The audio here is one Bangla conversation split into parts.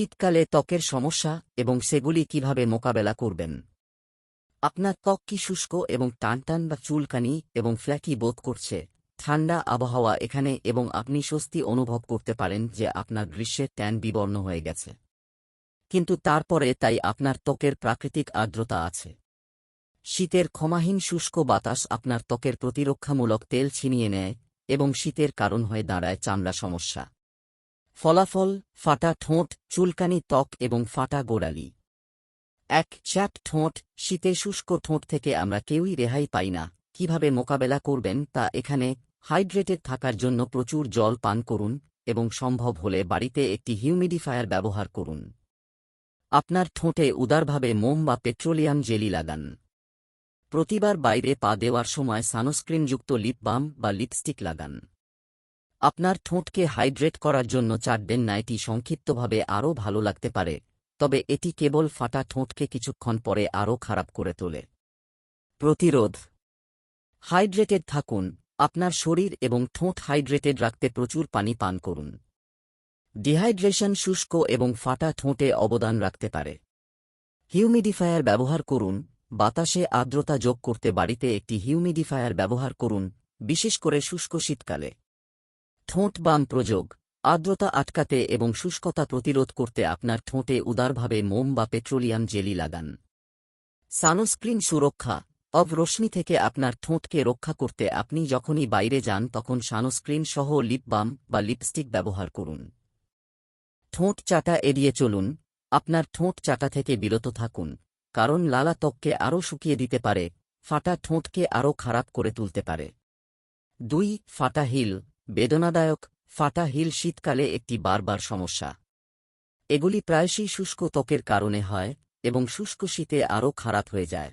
শীতকালে ত্বকের সমস্যা এবং সেগুলি কীভাবে মোকাবেলা করবেন। আপনার ত্বক কি শুষ্ক এবং টানটান বা চুলকানি এবং ফ্ল্যাকি বোধ করছে। ঠান্ডা আবহাওয়া এখানে এবং আপনি স্বস্তি অনুভব করতে পারেন যে আপনার গ্রীষ্মের ট্যান বিবর্ণ হয়ে গেছে। কিন্তু তারপরে তাই আপনার ত্বকের প্রাকৃতিক আর্দ্রতা আছে। শীতের ক্ষমাহীন শুষ্ক বাতাস আপনার ত্বকের প্রতিরক্ষামূলক তেল ছিনিয়ে নেয় এবং শীতের কারণ হয়ে দাঁড়ায় চামড়া সমস্যা। ফলাফল, ফাটা ঠোঁট, চুলকানি ত্বক এবং ফাটা গোড়ালি। এক চ্যাপ ঠোঁট, শীতে শুষ্ক ঠোঁট থেকে আমরা কেউই রেহাই পাই না। কীভাবে মোকাবেলা করবেন তা এখানে, হাইড্রেটেড থাকার জন্য প্রচুর জল পান করুন এবং সম্ভব হলে বাড়িতে একটি হিউমিডিফায়ার ব্যবহার করুন। আপনার ঠোঁটে উদারভাবে মোম বা পেট্রোলিয়াম জেলি লাগান। প্রতিবার বাইরে পা দেওয়ার সময় সানস্ক্রিনযুক্ত লিপ বাম বা লিপস্টিক লাগান। আপনার ঠোঁটকে হাইড্রেট করার জন্য চাটবেন না এটি সংক্ষিপ্তভাবে আরও ভালো লাগতে পারে, তবে এটি কেবল ফাটা ঠোঁটকে কিছুক্ষণ পরে আরও খারাপ করে তোলে। প্রতিরোধ। হাইড্রেটেড থাকুন, আপনার শরীর এবং ঠোঁট হাইড্রেটেড রাখতে প্রচুর পানি পান করুন। ডিহাইড্রেশন শুষ্ক এবং ফাটা ঠোঁটে অবদান রাখতে পারে। হিউমিডিফায়ার ব্যবহার করুন, বাতাসে আর্দ্রতা যোগ করতে বাড়িতে একটি হিউমিডিফায়ার ব্যবহার করুন, বিশেষ করে শুষ্ক শীতকালে। ঠোঁট বাম প্রযোগ, আর্দ্রতা আটকাতে এবং শুষ্কতা প্রতিরোধ করতে আপনার ঠোঁটে উদারভাবে মোম বা পেট্রোলিয়াম জেলি লাগান। সানস্ক্রিন সুরক্ষা, অব রশ্মি থেকে আপনার ঠোঁটকে রক্ষা করতে আপনি যখনই বাইরে যান তখন সানস্ক্রিন সহ লিপ বাম বা লিপস্টিক ব্যবহার করুন। ঠোঁট চাটা এড়িয়ে চলুন, আপনার ঠোঁট চাটা থেকে বিরত থাকুন, কারণ লালা ত্বককে আরও শুকিয়ে দিতে পারে, ফাটা ঠোঁটকে আরও খারাপ করে তুলতে পারে। দুই, ফাটা হিল বেদনাদায়ক, ফাটা হিল শীতকালে একটি বারবার সমস্যা। এগুলি প্রায়শই শুষ্ক ত্বকের কারণে হয় এবং শুষ্ক শীতে আরও খারাপ হয়ে যায়।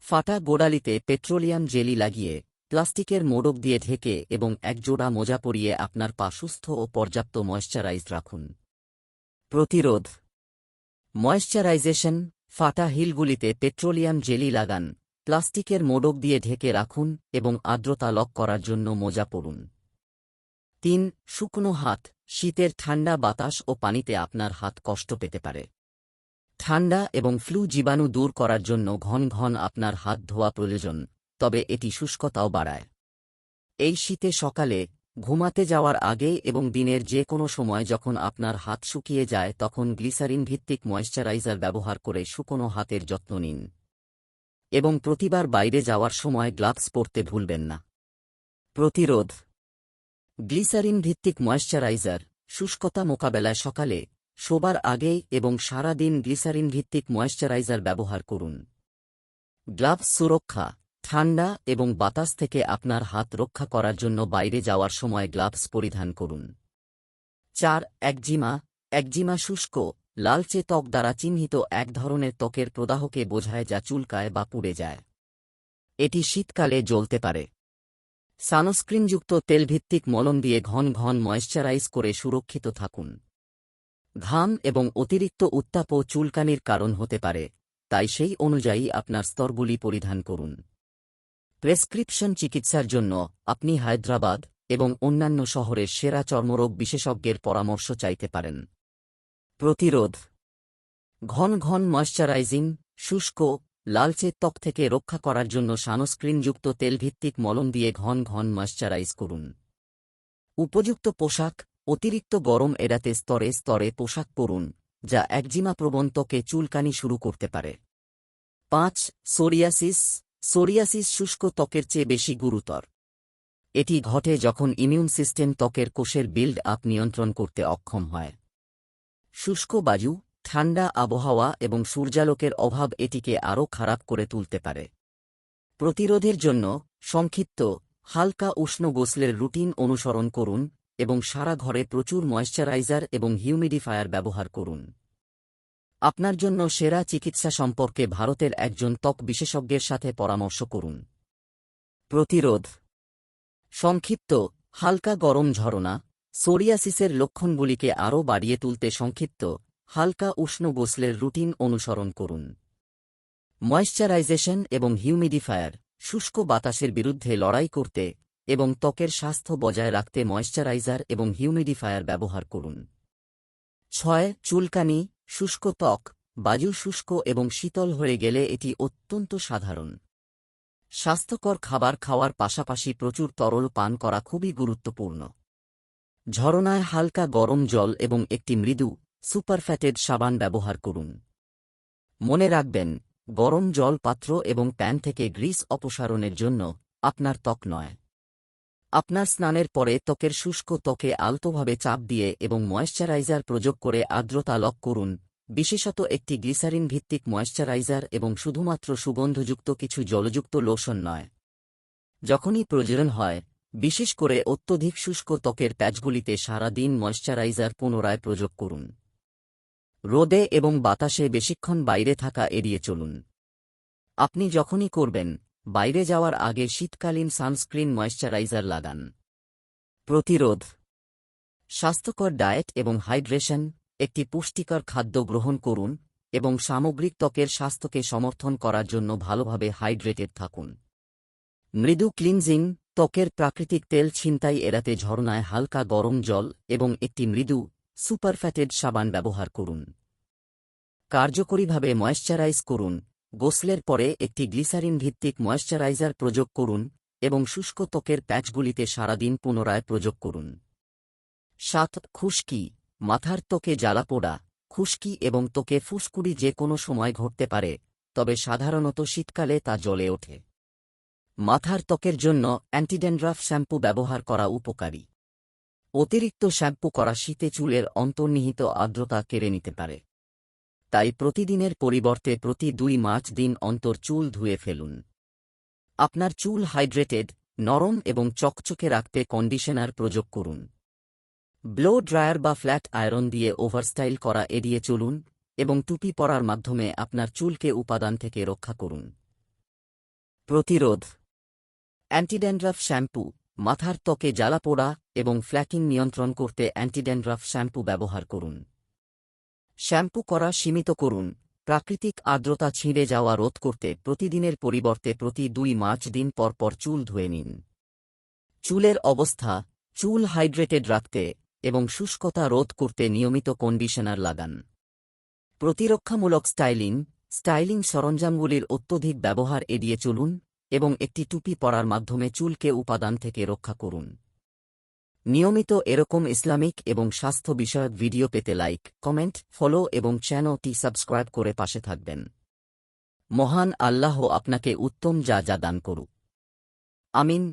ফাটা গোড়ালিতে পেট্রোলিয়াম জেলি লাগিয়ে প্লাস্টিকের মোড়ক দিয়ে ঢেকে এবং একজোড়া মোজা পরিয়ে আপনার পা সুস্থ ও পর্যাপ্ত ময়শ্চারাইজ রাখুন। প্রতিরোধ। ময়শ্চারাইজেশন ফাটা হিলগুলিতে পেট্রোলিয়াম জেলি লাগান, প্লাস্টিকের মোড়ক দিয়ে ঢেকে রাখুন এবং আর্দ্রতা লক করার জন্য মোজা পরুন। তিন, শুকনো হাত, শীতের ঠান্ডা বাতাস ও পানিতে আপনার হাত কষ্ট পেতে পারে। ঠান্ডা এবং ফ্লু জীবাণু দূর করার জন্য ঘন ঘন আপনার হাত ধোয়া প্রয়োজন, তবে এটি শুষ্কতাও বাড়ায়। এই শীতে সকালে ঘুমাতে যাওয়ার আগে এবং দিনের যে কোনো সময় যখন আপনার হাত শুকিয়ে যায় তখন গ্লিসারিন ভিত্তিক ময়েশ্চারাইজার ব্যবহার করে শুকনো হাতের যত্ন নিন। এবং প্রতিবার বাইরে যাওয়ার সময় গ্লাভস পরতে ভুলবেন না। প্রতিরোধ গ্লিসারিন ভিত্তিক ময়েশ্চারাইজার, শুষ্কতা মোকাবেলায় সকালে, শোবার আগে এবং সারা দিন গ্লিসারিন ভিত্তিক ময়েশ্চারাইজার ব্যবহার করুন। গ্লাভস সুরক্ষা, ঠান্ডা এবং বাতাস থেকে আপনার হাত রক্ষা করার জন্য বাইরে যাওয়ার সময় গ্লাভস পরিধান করুন। চার, একজিমা একজিমা শুষ্ক, লালচে ত্বক দ্বারা চিহ্নিত এক ধরনের ত্বকের প্রদাহকে বোঝায় যা চুলকায় বা পুড়ে যায়। এটি শীতকালে জ্বলতে পারে। সানস্ক্রিনযুক্ত তেলভিত্তিক মলম দিয়ে ঘন ঘন ময়েশ্চারাইজ করে সুরক্ষিত থাকুন। ঘাম এবং অতিরিক্ত উত্তাপ ও চুলকানির কারণ হতে পারে, তাই সেই অনুযায়ী আপনার স্তরগুলি পরিধান করুন। প্রেসক্রিপশন চিকিৎসার জন্য আপনি হায়দ্রাবাদ এবং অন্যান্য শহরের সেরা চর্মরোগ বিশেষজ্ঞের পরামর্শ চাইতে পারেন। প্রতিরোধ ঘন ঘন ময়শ্চারাইজিং শুষ্ক লালচে ত্বক থেকে রক্ষা করার জন্য সানস্ক্রিনযুক্ত তেলভিত্তিক মলম দিয়ে ঘন ঘন ময়শ্চারাইজ করুন। উপযুক্ত পোশাক, অতিরিক্ত গরম এড়াতে স্তরে স্তরে পোশাক পরুন, যা একজিমা প্রবণ ত্বকে চুলকানি শুরু করতে পারে। পাঁচ, সোরিয়াসিস সোরিয়াসিস শুষ্ক ত্বকের চেয়ে বেশি গুরুতর। এটি ঘটে যখন ইমিউন সিস্টেম ত্বকের কোষের বিল্ড আপ নিয়ন্ত্রণ করতে অক্ষম হয়। শুষ্ক বায়ু ঠান্ডা আবহাওয়া এবং সূর্যালোকের অভাব এটিকে আরও খারাপ করে তুলতে পারে। প্রতিরোধের জন্য সংক্ষিপ্ত, হালকা উষ্ণ গোসলের রুটিন অনুসরণ করুন এবং সারা ঘরে প্রচুর ময়েশ্চারাইজার এবং হিউমিডিফায়ার ব্যবহার করুন। আপনার জন্য সেরা চিকিৎসা সম্পর্কে ভারতের একজন ত্বক বিশেষজ্ঞের সাথে পরামর্শ করুন। প্রতিরোধ সংক্ষিপ্ত, হালকা গরম ঝরনা, সোরিয়াসিসের লক্ষণগুলিকে আরও বাড়িয়ে তুলতে সংক্ষিপ্ত হালকা উষ্ণ গোসলের রুটিন অনুসরণ করুন। ময়েশ্চারাইজেশন এবং হিউমিডিফায়ার, শুষ্ক বাতাসের বিরুদ্ধে লড়াই করতে এবং ত্বকের স্বাস্থ্য বজায় রাখতে ময়েশ্চারাইজার এবং হিউমিডিফায়ার ব্যবহার করুন। ছয়, চুলকানি, শুষ্ক ত্বক, বায়ু শুষ্ক এবং শীতল হয়ে গেলে এটি অত্যন্ত সাধারণ। স্বাস্থ্যকর খাবার খাওয়ার পাশাপাশি প্রচুর তরল পান করা খুবই গুরুত্বপূর্ণ। ঝরনায় হালকা গরম জল এবং একটি মৃদু সুপারফ্যাটেড সাবান ব্যবহার করুন। মনে রাখবেন, গরম জল পাত্র এবং প্যান থেকে গ্রিস অপসারণের জন্য আপনার ত্বক নয়। আপনার স্নানের পরে ত্বকের শুষ্ক ত্বকে আলতোভাবে চাপ দিয়ে এবং ময়েশ্চারাইজার প্রয়োগ করে আর্দ্রতা লক করুন, বিশেষত একটি গ্লিসারিন ভিত্তিক ময়েশ্চারাইজার এবং শুধুমাত্র সুগন্ধযুক্ত কিছু জলযুক্ত লোশন নয়। যখনই প্রয়োজন হয়, বিশেষ করে অত্যধিক শুষ্ক ত্বকের প্যাচগুলিতে সারা দিন ময়েশ্চারাইজার পুনরায় প্রয়োগ করুন। রোদে এবং বাতাসে বেশিক্ষণ বাইরে থাকা এড়িয়ে চলুন। আপনি যখনই করবেন, বাইরে যাওয়ার আগে শীতকালীন সানস্ক্রিন ময়েশ্চারাইজার লাগান। প্রতিরোধ। স্বাস্থ্যকর ডায়েট এবং হাইড্রেশন, একটি পুষ্টিকর খাদ্য গ্রহণ করুন এবং সামগ্রিক ত্বকের স্বাস্থ্যকে সমর্থন করার জন্য ভালোভাবে হাইড্রেটেড থাকুন। মৃদু ক্লিনজিং, ত্বকের প্রাকৃতিক তেল ছিনতাই এড়াতে ঝরনায় হালকা গরম জল এবং একটি মৃদু সুপারফ্যাটেড সাবান ব্যবহার করুন। কার্যকরীভাবে ময়েশ্চারাইজ করুন। গোসলের পরে একটি গ্লিসারিন ভিত্তিক ময়েশ্চারাইজার প্রয়োগ করুন এবং শুষ্ক ত্বকের প্যাচগুলিতে সারাদিন পুনরায় প্রয়োগ করুন। সাত, খুশকি। মাথার ত্বকে জ্বালাপোড়া খুশকি এবং ত্বকে ফুসকুড়ি যে কোনো সময় ঘটতে পারে, তবে সাধারণত শীতকালে তা জ্বলে ওঠে। মাথার ত্বকের জন্য অ্যান্টিডেন্ড্রাফ শ্যাম্পু ব্যবহার করা উপকারী। অতিরিক্ত শ্যাম্পু করা শীতে চুলের অন্তর্নিহিত আর্দ্রতা কেড়ে নিতে পারে। তাই প্রতিদিনের পরিবর্তে প্রতি দুই মাস দিন অন্তর চুল ধুয়ে ফেলুন। আপনার চুল হাইড্রেটেড, নরম এবং চকচকে রাখতে কন্ডিশনার প্রয়োগ করুন। ব্লো ড্রায়ার বা ফ্ল্যাট আয়রন দিয়ে ওভারস্টাইল করা এড়িয়ে চলুন এবং টুপি পরার মাধ্যমে আপনার চুলকে উপাদান থেকে রক্ষা করুন। প্রতিরোধ। Antidandruff shampoo. মাথার ত্বকে জ্বালা পোড়া এবং ফ্ল্যাকিং নিয়ন্ত্রণ করতে অ্যান্টিড্যান্ড্রাফ শ্যাম্পু ব্যবহার করুন। শ্যাম্পু করা সীমিত করুন। প্রাকৃতিক আর্দ্রতা ছিঁড়ে যাওয়া রোধ করতে প্রতিদিনের পরিবর্তে প্রতি দুই মাস দিন পর পর চুল ধুয়ে নিন। চুলের অবস্থা, চুল হাইড্রেটেড রাখতে এবং শুষ্কতা রোধ করতে নিয়মিত কন্ডিশনার লাগান। প্রতিরক্ষামূলক স্টাইলিং স্টাইলিং সরঞ্জামগুলির অত্যধিক ব্যবহার এড়িয়ে চলুন। এবং একটি টুপি পরার মাধ্যমে চুলকে উপাদান থেকে রক্ষা করুন। নিয়মিত এরকম ইসলামিক এবং স্বাস্থ্য বিষয়ক ভিডিও পেতে লাইক, কমেন্ট, ফলো এবং চ্যানেলটি সাবস্ক্রাইব করে পাশে থাকবেন। মহান আল্লাহ আপনাকে উত্তম যা যা দান করুক। আমিন।